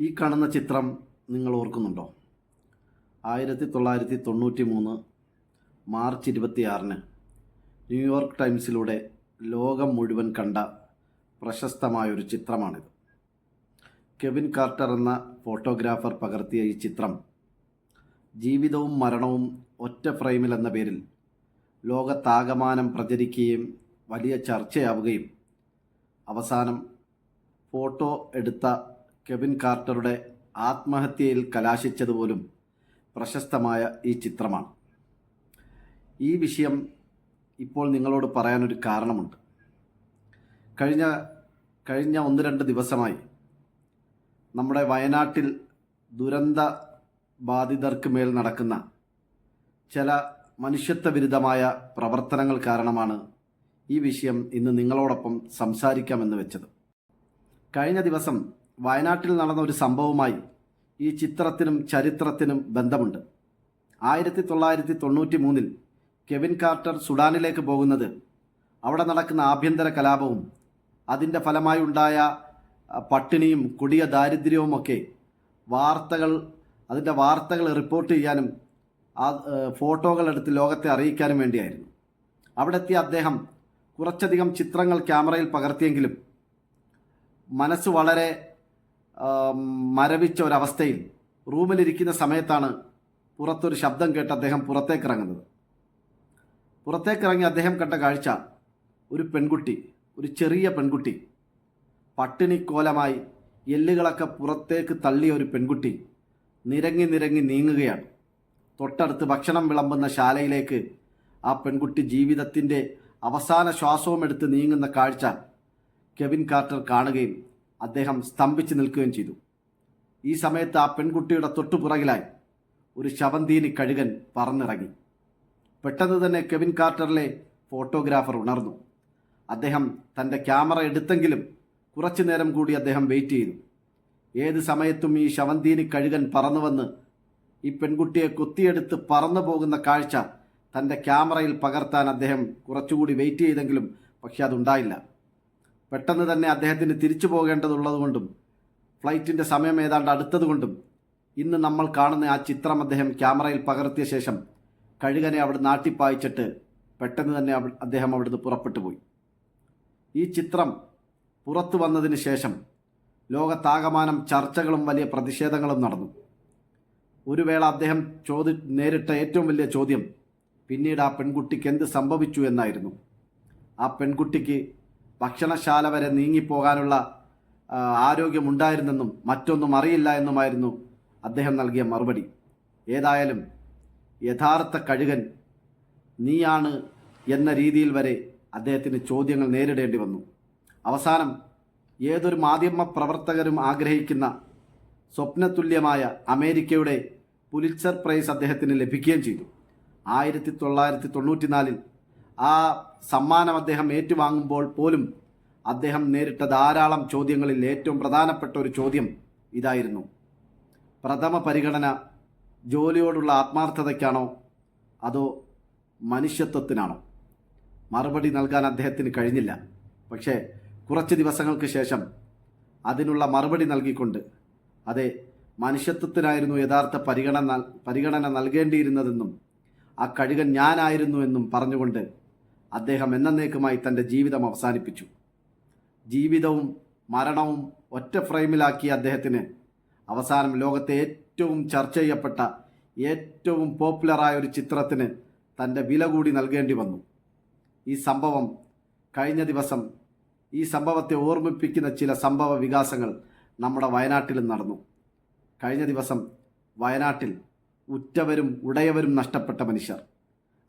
ഈ കാണുന്ന ചിത്രം നിങ്ങൾ ഓർക്കുന്നുണ്ടോ? ആയിരത്തി തൊള്ളായിരത്തി തൊണ്ണൂറ്റി മൂന്ന് മാർച്ച് ഇരുപത്തിയാറിന് ന്യൂയോർക്ക് ടൈംസിലൂടെ ലോകം മുഴുവൻ കണ്ട പ്രശസ്തമായൊരു ചിത്രമാണിത്. കെവിൻ കാർട്ടർ എന്ന ഫോട്ടോഗ്രാഫർ പകർത്തിയ ഈ ചിത്രം ജീവിതവും മരണവും ഒറ്റ ഫ്രെയിമിൽ എന്ന പേരിൽ ലോകത്താകമാനം പ്രചരിക്കുകയും വലിയ ചർച്ചയാവുകയും അവസാനം ഫോട്ടോ എടുത്ത കെവിൻ കാർട്ടറുടെ ആത്മഹത്യയിൽ കലാശിച്ചതുപോലും പ്രശസ്തമായ ഈ ചിത്രമാണ്. ഈ വിഷയം ഇപ്പോൾ നിങ്ങളോട് പറയാനൊരു കാരണമുണ്ട്. കഴിഞ്ഞ കഴിഞ്ഞ ഒന്ന് രണ്ട് ദിവസമായി നമ്മുടെ വയനാട്ടിൽ ദുരന്ത ബാധിതർക്ക് മേൽ നടക്കുന്ന ചില മനുഷ്യത്വ വിരുദ്ധമായ പ്രവർത്തനങ്ങൾ കാരണമാണ് ഈ വിഷയം ഇന്ന് നിങ്ങളോടൊപ്പം സംസാരിക്കാമെന്ന് വെച്ചത്. കഴിഞ്ഞ ദിവസം വയനാട്ടിൽ നടന്ന ഒരു സംഭവമായി ഈ ചിത്രത്തിനും ചരിത്രത്തിനും ബന്ധമുണ്ട്. ആയിരത്തി തൊള്ളായിരത്തി തൊണ്ണൂറ്റി മൂന്നിൽ കെവിൻ കാർട്ടർ സുഡാനിലേക്ക് പോകുന്നത് അവിടെ നടക്കുന്ന ആഭ്യന്തര കലാപവും അതിന്റെ ഫലമായി ഉണ്ടായ പട്ടിണിയും കൊടിയ ദാരിദ്ര്യവുമൊക്കെ വാർത്തകൾ അതിന്റെ വാർത്തകൾ റിപ്പോർട്ട് ചെയ്യാനും ആ ഫോട്ടോകൾ എടുത്ത് ലോകത്തെ അറിയിക്കാനും വേണ്ടിയായിരുന്നു. അവിടെ എത്തിയ അദ്ദേഹം കുറച്ചധികം ചിത്രങ്ങൾ ക്യാമറയിൽ പകർത്തിയെങ്കിലും മനസ്സ് വളരെ മരവിച്ച ഒരവസ്ഥയിൽ റൂമിലിരിക്കുന്ന സമയത്താണ് പുറത്തൊരു ശബ്ദം കേട്ട് അദ്ദേഹം പുറത്തേക്ക് ഇറങ്ങുന്നത് പുറത്തേക്കിറങ്ങി അദ്ദേഹം കണ്ട കാഴ്ച ഒരു പെൺകുട്ടി ഒരു ചെറിയ പെൺകുട്ടി പട്ടിണിക്കോലമായി എല്ലുകളൊക്കെ പുറത്തേക്ക് തള്ളിയ ഒരു പെൺകുട്ടി നിരങ്ങി നിരങ്ങി നീങ്ങുകയാണ്. തൊട്ടടുത്ത് ഭക്ഷണം വിളമ്പുന്ന ശാലയിലേക്ക് ആ പെൺകുട്ടി ജീവിതത്തിന്റെ അവസാന ശ്വാസവും എടുത്ത് നീങ്ങുന്ന കാഴ്ച കെവിൻ കാർട്ടർ കാണുകയും അദ്ദേഹം സ്തംഭിച്ച് നിൽക്കുകയും ചെയ്തു. ഈ സമയത്ത് ആ പെൺകുട്ടിയുടെ തൊട്ടുപുറകിലായി ഒരു ശവന്തീനി കഴുകൻ പറന്നിറങ്ങി. പെട്ടെന്ന് തന്നെ കെവിൻ കാർട്ടറിലെ ഫോട്ടോഗ്രാഫർ ഉണർന്നു. അദ്ദേഹം തന്റെ ക്യാമറ എടുത്തെങ്കിലും കുറച്ചു നേരം കൂടി അദ്ദേഹം വെയിറ്റ് ചെയ്തു. ഏത് സമയത്തും ഈ ശവന്തീനി കഴുകൻ പറന്നു വന്ന് ഈ പെൺകുട്ടിയെ കൊത്തിയെടുത്ത് പറന്നു പോകുന്ന കാഴ്ച തന്റെ ക്യാമറയിൽ പകർത്താൻ അദ്ദേഹം കുറച്ചുകൂടി വെയിറ്റ് ചെയ്തെങ്കിലും പക്ഷെ അതുണ്ടായില്ല. പെട്ടെന്ന് തന്നെ അദ്ദേഹത്തിന് തിരിച്ചു പോകേണ്ടതുള്ളതുകൊണ്ടും ഫ്ലൈറ്റിന്റെ സമയം ഏതാണ്ട് അടുത്തതുകൊണ്ടും ഇന്ന് നമ്മൾ കാണുന്ന ആ ചിത്രം അദ്ദേഹം ക്യാമറയിൽ പകർത്തിയ ശേഷം കഴുകനെ അവിടെ നാട്ടിപ്പായിച്ചിട്ട് പെട്ടെന്ന് തന്നെ അദ്ദേഹം അവിടുന്ന് പുറപ്പെട്ടു പോയി. ഈ ചിത്രം പുറത്തു വന്നതിന് ശേഷം ലോകത്താകമാനം ചർച്ചകളും വലിയ പ്രതിഷേധങ്ങളും നടന്നു. ഒരു വേള അദ്ദേഹം ചോദി നേരിട്ട ഏറ്റവും വലിയ ചോദ്യം പിന്നീട് ആ പെൺകുട്ടിക്ക് എന്ത് സംഭവിച്ചു എന്നായിരുന്നു. ആ പെൺകുട്ടിക്ക് ഭക്ഷണശാല വരെ നീങ്ങിപ്പോകാനുള്ള ആരോഗ്യമുണ്ടായിരുന്നെന്നും മറ്റൊന്നും അറിയില്ല എന്നുമായിരുന്നു അദ്ദേഹം നൽകിയ മറുപടി. ഏതായാലും യഥാർത്ഥ കഴുകൻ നീയാണ് എന്ന രീതിയിൽ വരെ അദ്ദേഹത്തിന് ചോദ്യങ്ങൾ നേരിടേണ്ടി വന്നു. അവസാനം ഏതൊരു മാധ്യമ പ്രവർത്തകരും ആഗ്രഹിക്കുന്ന സ്വപ്നതുല്യമായ അമേരിക്കയുടെ പുലിച്ചർ പ്രൈസ് അദ്ദേഹത്തിന് ലഭിക്കുകയും ചെയ്തു. ആയിരത്തി തൊള്ളായിരത്തി തൊണ്ണൂറ്റിനാലിൽ ആ സമ്മാനം അദ്ദേഹം ഏറ്റുവാങ്ങുമ്പോൾ പോലും അദ്ദേഹം നേരിട്ട ധാരാളം ചോദ്യങ്ങളിൽ ഏറ്റവും പ്രധാനപ്പെട്ട ഒരു ചോദ്യം ഇതായിരുന്നു. പ്രഥമ പരിഗണന ജോലിയോടുള്ള ആത്മാർത്ഥതയ്ക്കാണോ? അതോ മനുഷ്യത്വത്തിനാണോ? മറുപടി നൽകാൻ അദ്ദേഹത്തിന് കഴിഞ്ഞില്ല. പക്ഷേ കുറച്ച് ദിവസങ്ങൾക്ക് ശേഷം അതിനുള്ള മറുപടി നൽകിക്കൊണ്ട് അതെ മനുഷ്യത്വത്തിനായിരുന്നു യഥാർത്ഥ പരിഗണന പരിഗണന നൽകേണ്ടിയിരുന്നതെന്നും ആ കഴുകൻ ഞാനായിരുന്നു എന്നും പറഞ്ഞുകൊണ്ട് അദ്ദേഹം എന്നേക്കുമായി തന്റെ ജീവിതം അവസാനിപ്പിച്ചു. ജീവിതവും മരണവും ഒറ്റ ഫ്രെയിമിലാക്കിയ അദ്ദേഹത്തിന് അവസാനം ലോകത്തെ ഏറ്റവും ചർച്ച ചെയ്യപ്പെട്ട ഏറ്റവും പോപ്പുലറായ ഒരു ചിത്രത്തിന് തന്റെ വില കൂടി നൽകേണ്ടി വന്നു. ഈ സംഭവം കഴിഞ്ഞ ദിവസം ഈ സംഭവത്തെ ഓർമ്മിപ്പിക്കുന്ന ചില സംഭവ വികാസങ്ങൾ നമ്മുടെ വയനാട്ടിലും നടന്നു. കഴിഞ്ഞ ദിവസം വയനാട്ടിൽ ഉറ്റവരും ഉടയവരും നഷ്ടപ്പെട്ട മനുഷ്യർ.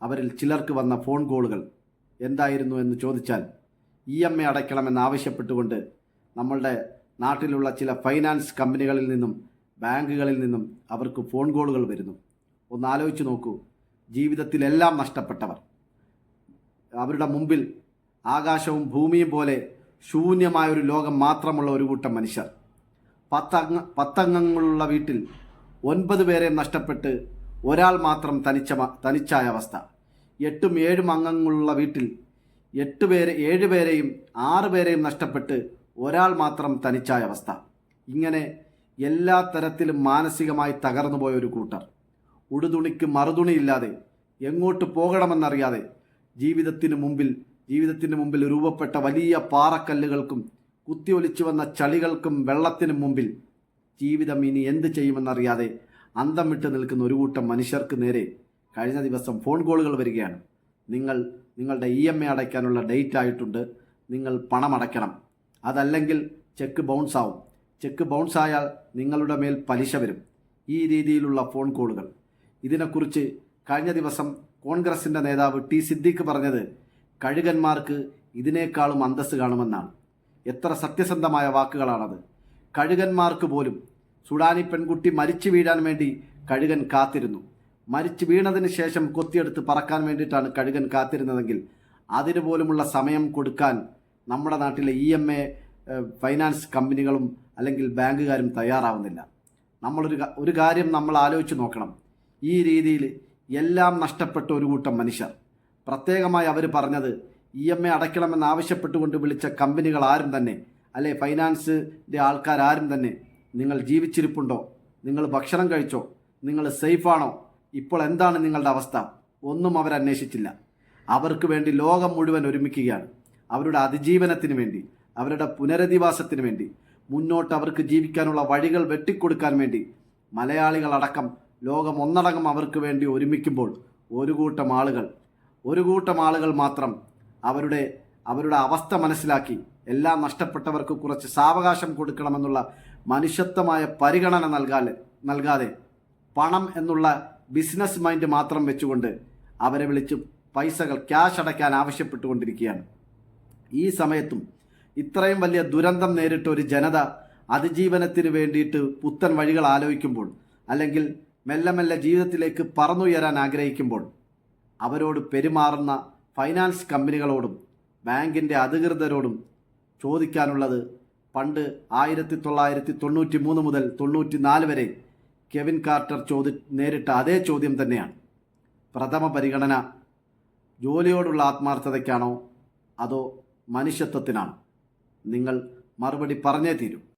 അവരിൽ ചിലർക്ക് വന്ന ഫോൺ കോളുകൾ. എന്തായിരുന്നു എന്ന് ചോദിച്ചാൽ ഇ എം എ അടയ്ക്കണമെന്ന് ആവശ്യപ്പെട്ടുകൊണ്ട് നമ്മളുടെ നാട്ടിലുള്ള ചില ഫൈനാൻസ് കമ്പനികളിൽ നിന്നും ബാങ്കുകളിൽ നിന്നും അവർക്ക് ഫോൺ കോളുകൾ വരുന്നു. ഒന്ന് ആലോചിച്ച് നോക്കൂ. ജീവിതത്തിലെല്ലാം നഷ്ടപ്പെട്ടവർ. അവരുടെ മുമ്പിൽ ആകാശവും ഭൂമിയും പോലെ ശൂന്യമായ ഒരു ലോകം മാത്രമുള്ള ഒരു കൂട്ടം മനുഷ്യർ. പത്തംഗ പത്തംഗങ്ങളുള്ള വീട്ടിൽ ഒൻപത് പേരെ നഷ്ടപ്പെട്ട് ഒരാൾ മാത്രം തനിച്ച തനിച്ചായ അവസ്ഥ. എട്ടും ഏഴും അംഗങ്ങളുള്ള വീട്ടിൽ എട്ട് പേരെ ഏഴ് പേരെയും ആറ് പേരെയും നഷ്ടപ്പെട്ട് ഒരാൾ മാത്രം തനിച്ചായ അവസ്ഥ. ഇങ്ങനെ എല്ലാ തരത്തിലും മാനസികമായി തകർന്നു പോയ ഒരു കൂട്ടർ. ഉടുതുണിക്ക് മറുതുണിയില്ലാതെ എങ്ങോട്ട് പോകണമെന്നറിയാതെ ജീവിതത്തിന് മുമ്പിൽ ജീവിതത്തിന് മുമ്പിൽ രൂപപ്പെട്ട വലിയ പാറക്കല്ലുകൾക്കും കുത്തിയൊലിച്ചു വന്ന ചളികൾക്കും വെള്ളത്തിനും മുമ്പിൽ ജീവിതം ഇനി എന്ത് ചെയ്യുമെന്നറിയാതെ അന്തം വിട്ട് നിൽക്കുന്ന ഒരു കൂട്ടം മനുഷ്യർക്ക് നേരെ കഴിഞ്ഞ ദിവസം ഫോൺ കോളുകൾ വരികയാണ്. നിങ്ങൾ നിങ്ങളുടെ ഇ എം എ അടയ്ക്കാനുള്ള ഡേറ്റ് ആയിട്ടുണ്ട്. നിങ്ങൾ പണം അടയ്ക്കണം. അതല്ലെങ്കിൽ ചെക്ക് ബൗൺസ് ആവും. ചെക്ക് ബൗൺസ് ആയാൽ നിങ്ങളുടെ മേൽ പലിശ വരും. ഈ രീതിയിലുള്ള ഫോൺ കോളുകൾ ഇതിനെക്കുറിച്ച് കഴിഞ്ഞ ദിവസം കോൺഗ്രസിന്റെ നേതാവ് ടി സിദ്ദിഖ് പറഞ്ഞത് കഴുകന്മാർക്ക് ഇതിനേക്കാളും അന്തസ് കാണുമെന്നാണ്. എത്ര സത്യസന്ധമായ വാക്കുകളാണത്. കഴുകന്മാർക്ക് പോലും സുഡാനി പെൺകുട്ടി മരിച്ചു വീഴാൻ വേണ്ടി കഴുകൻ കാത്തിരുന്നു. മരിച്ചു വീണതിന് ശേഷം കൊത്തിയെടുത്ത് പറക്കാൻ വേണ്ടിയിട്ടാണ് കഴുകൻ കാത്തിരുന്നതെങ്കിൽ അതിനു പോലുമുള്ള സമയം കൊടുക്കാൻ നമ്മുടെ നാട്ടിലെ ഇ എം എ ഫൈനാൻസ് കമ്പനികളും അല്ലെങ്കിൽ ബാങ്കുകാരും തയ്യാറാവുന്നില്ല. നമ്മളൊരു ഒരു കാര്യം നമ്മൾ ആലോചിച്ച് നോക്കണം. ഈ രീതിയിൽ എല്ലാം നഷ്ടപ്പെട്ട ഒരു കൂട്ടം മനുഷ്യർ. പ്രത്യേകമായി അവർ പറഞ്ഞത് ഇ എം എ അടയ്ക്കണമെന്ന് ആവശ്യപ്പെട്ടുകൊണ്ട് വിളിച്ച കമ്പനികൾ ആരും തന്നെ അല്ലെ ഫൈനാൻസിന്റെ ആൾക്കാരും തന്നെ നിങ്ങൾ ജീവിച്ചിരിപ്പുണ്ടോ? നിങ്ങൾ ഭക്ഷണം കഴിച്ചോ? നിങ്ങൾ സേഫാണോ ഇപ്പോൾ എന്താണ് നിങ്ങളുടെ അവസ്ഥ? ഒന്നും അവരന്വേഷിച്ചില്ല അവർക്ക് വേണ്ടി ലോകം മുഴുവൻ ഒരുമിക്കുകയാണ്. അവരുടെ അതിജീവനത്തിന് വേണ്ടി അവരുടെ പുനരധിവാസത്തിന് വേണ്ടി മുന്നോട്ട് അവർക്ക് ജീവിക്കാനുള്ള വഴികൾ വെട്ടിക്കൊടുക്കാൻ വേണ്ടി മലയാളികളടക്കം ലോകം ഒന്നടങ്കം അവർക്ക് വേണ്ടി ഒരുമിക്കുമ്പോൾ ഒരു കൂട്ടം ആളുകൾ ഒരു കൂട്ടം ആളുകൾ മാത്രം അവരുടെ അവരുടെ അവസ്ഥ മനസ്സിലാക്കി എല്ലാം നഷ്ടപ്പെട്ടവർക്ക് കുറച്ച് സാവകാശം കൊടുക്കണമെന്നുള്ള മനുഷ്യത്വമായ പരിഗണന നൽകാതെ നൽകാതെ പണം എന്നുള്ള ബിസിനസ് മൈൻഡ് മാത്രം വെച്ചുകൊണ്ട് അവരെ വിളിച്ച് പൈസകൾ ക്യാഷ് അടയ്ക്കാൻ ആവശ്യപ്പെട്ടുകൊണ്ടിരിക്കുകയാണ്. ഈ സമയത്തും ഇത്രയും വലിയ ദുരന്തം നേരിട്ട ഒരു ജനത അതിജീവനത്തിന് വേണ്ടിയിട്ട് പുത്തൻ വഴികൾ ആലോചിക്കുമ്പോൾ അല്ലെങ്കിൽ മെല്ലെ മെല്ലെ ജീവിതത്തിലേക്ക് പറന്നുയരാൻ ആഗ്രഹിക്കുമ്പോൾ അവരോട് പെരുമാറുന്ന ഫൈനാൻസ് കമ്പനികളോടും ബാങ്കിന്റെ അധികൃതരോടും ചോദിക്കാനുള്ളത് പണ്ട് ആയിരത്തി തൊള്ളായിരത്തി തൊണ്ണൂറ്റി മൂന്ന് മുതൽ തൊണ്ണൂറ്റി നാല് വരെ കെവിൻ കാർട്ടർ ചോദി നേരിട്ട അതേ ചോദ്യം തന്നെയാണ്. പ്രഥമ പരിഗണന ജോലിയോടുള്ള ആത്മാർത്ഥതയ്ക്കാണോ അതോ മനുഷ്യത്വത്തിനാണോ? നിങ്ങൾ മറുപടി പറഞ്ഞേ തീരൂ.